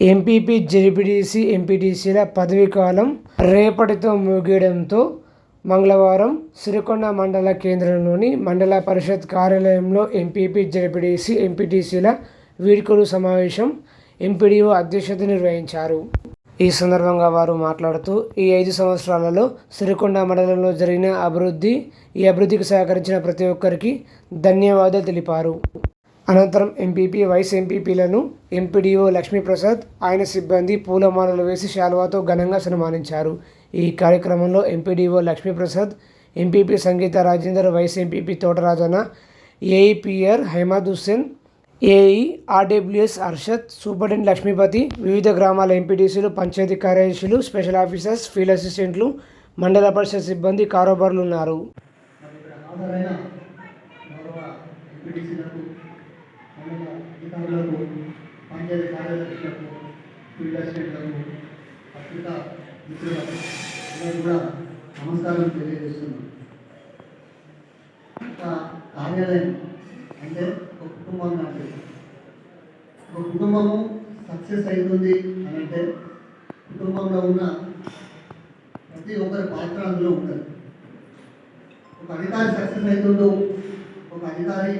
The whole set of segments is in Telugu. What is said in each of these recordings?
ఎంపీపీ జెడ్పీటీసీ ఎంపీటీసీల పదవీ కాలం రేపటితో ముగియడంతో మంగళవారం సిరికొండ మండల కేంద్రంలోని మండల పరిషత్ కార్యాలయంలో ఎంపీపీ జెడ్పీటీసీ ఎంపీటీసీల వీడ్కోలు సమావేశం ఎంపీడీఓ అధ్యక్షత నిర్వహించారు. ఈ సందర్భంగా వారు మాట్లాడుతూ ఈ ఐదు సంవత్సరాలలో సిరికొండ మండలంలో జరిగిన అభివృద్ధి ఈ అభివృద్ధికి సహకరించిన ప్రతి ఒక్కరికి ధన్యవాదాలు తెలిపారు. అనంతరం ఎంపీపీ వైస్ ఎంపీపీలను ఎంపీడీఓ లక్ష్మీప్రసాద్ ఆయన సిబ్బంది పూలమాలలు వేసి శాలువాతో ఘనంగా సన్మానించారు. ఈ కార్యక్రమంలో MPDO Lakshmiprasad MPP Sangeetha Rajender vice MPP Thotarajanna AE PR Haimad Hussain AE RWS Arshad superintendent Lakshmipathi వివిధ గ్రామాల ఎంపీటీసీలు పంచాయతీ కార్యదర్శులు స్పెషల్ ఆఫీసర్స్ ఫీల్డ్ అసిస్టెంట్లు మండల పరిషత్ సిబ్బంది కారోబార్లు ఉన్నారు మరి ఇక్కడ హాజరైన గౌరవ ఎంపీటీసీలకు మండల అధికారులకు పంచాయతీ కార్యదర్శులకు ఫీల్డ్ అసిస్టెంట్లకు పత్రికా మిత్రులకు అందరూ కూడా నమస్కారం తెలియజేస్తున్నాం కార్యాలయం అంటే ఒక కుటుంబం లాంటిది. ఒక కుటుంబము సక్సెస్ అవుతుంది అని అంటే కుటుంబంలో ఉన్న ప్రతి ఒక్కరి పాత్ర అందులో ఉంటుంది. ఒక అధికారి సక్సెస్ అవుతుందో ఒక అధికారి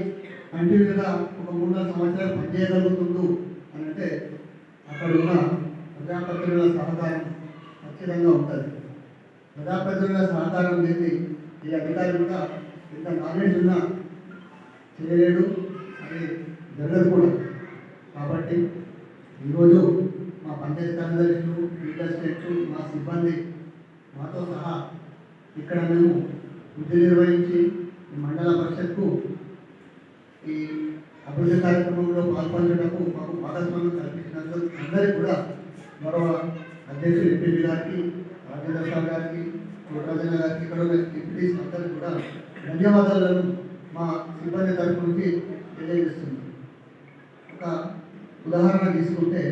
కంటిన్యూగా ఒక మూడు సంవత్సరాలు పనిచేయగలుగుతుండు అని అంటే అక్కడ ఉన్న ప్రజాప్రతినిధుల సహకారం ఖచ్చితంగా ఉంటుంది. ప్రజాప్రతినిధుల సహకారం లేని ఈ అధికారి కూడా ఇంత నాలెడ్జ్ ఉన్నా చేయలేడు అని జరగదు కూడా. కాబట్టి ఈరోజు మా పంచాయతీ కార్యదర్శులు ఫీల్డ్ మా సిబ్బంది మాతో సహా ఇక్కడ మేము విధి నిర్వహించి ఈ మండల పరిషత్కు ఈ అభివృద్ధి కార్యక్రమంలో పాల్పొందడానికి మాకు భాగస్వామ్యం కల్పించినందుకు అందరికీ కూడా మరో అధ్యక్షుడు ఎంపీ గారికి రాజేంద్ర సార్ గారికి కోటరాజన్న గారికి ఇక్కడ ఉన్న ఎంపీటీస్ అందరికీ కూడా ధన్యవాదాలను మా సిబ్బంది తరపు నుంచి తెలియజేస్తుంది ఒక ఉదాహరణ తీసుకుంటే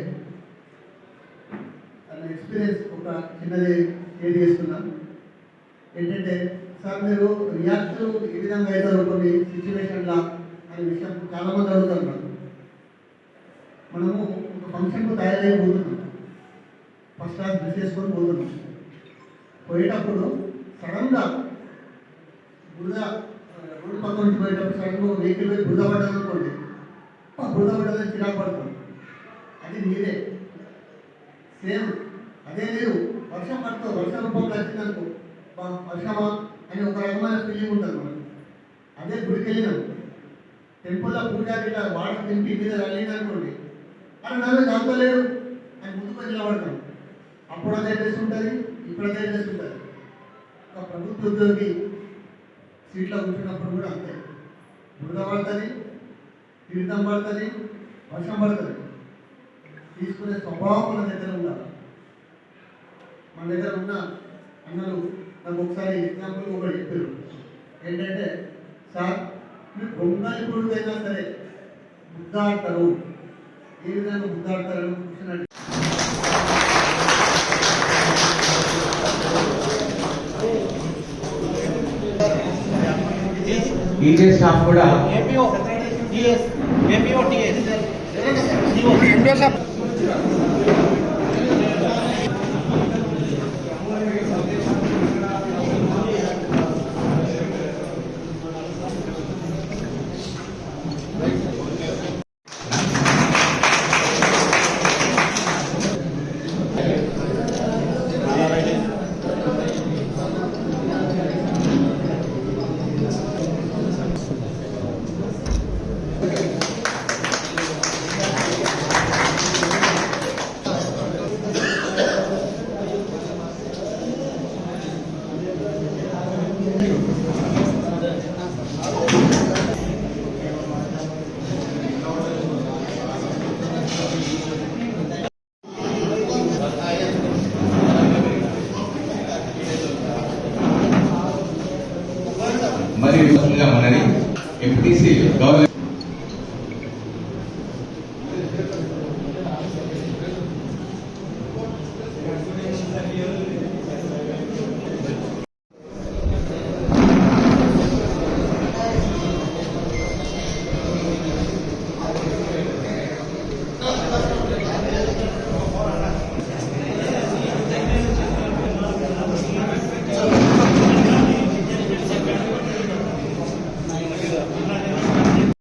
తన ఎక్స్పీరియన్స్ ఒక చిన్నది షేర్ ఏంటంటే సార్ మీరు రియాక్ట్ ఏ విధంగా అవుతారు కొన్ని సిచ్యువేషన్లా అనే విషయం చాలా మంది అడుగుతారు మనము ఫంక్షన్కు తయారై పోతున్నాం. ఫస్ట్ క్లాస్ డ్రెస్ చేసుకొని పోతున్నాం. పోయేటప్పుడు సడన్గా బురద రోడ్డు పక్క నుంచి పోయేటప్పుడు సడన్గా వెహికల్ పోయి బురద పడ్డది అనుకోండి. ఆ బురద పడ్డదని చిరాకు పడతాం. అది నీరే సేమ్ అదే నీరు వర్షం పడుతూ వర్ష రూపంలో వచ్చిందనుకో బా, వర్షమా అని ఒక రకమైన ఫీలింగ్ ఉంటుంది మనకు. అదే గుడికి వెళ్ళినాం టెంపుల్లో పూజారి ఇట్లా వాటర్ తింపి మీద వెళ్ళింది అనుకోండి అలా చదువుతలేడు అని ముందుకు నిలబడతాం అప్పుడు అదే డ్రెస్ ఉంటుంది ఇప్పుడు అదే డ్రెస్ ఉంటుంది ఒక ప్రభుత్వ ఉద్యోగి సీట్లో కూర్చున్నప్పుడు కూడా అంతే. బురద పడుతుంది తీర్థం పడుతుంది వర్షం పడుతుంది. తీసుకునే స్వభావం మన దగ్గర ఉండాలి. మన దగ్గర ఉన్న అన్నలు నాకు ఒకసారి ఎగ్జాంపుల్ ఒకటి చెప్పారు. ఏంటంటే సార్ మీరు బొంగాలి పురుడైనా సరే అంటారు. ఏ విధంగా బుద్ధాడతారు కూర్చున్నట్టు డీజే స్టాఫ్ కూడా ఏపీఓ టిఎస్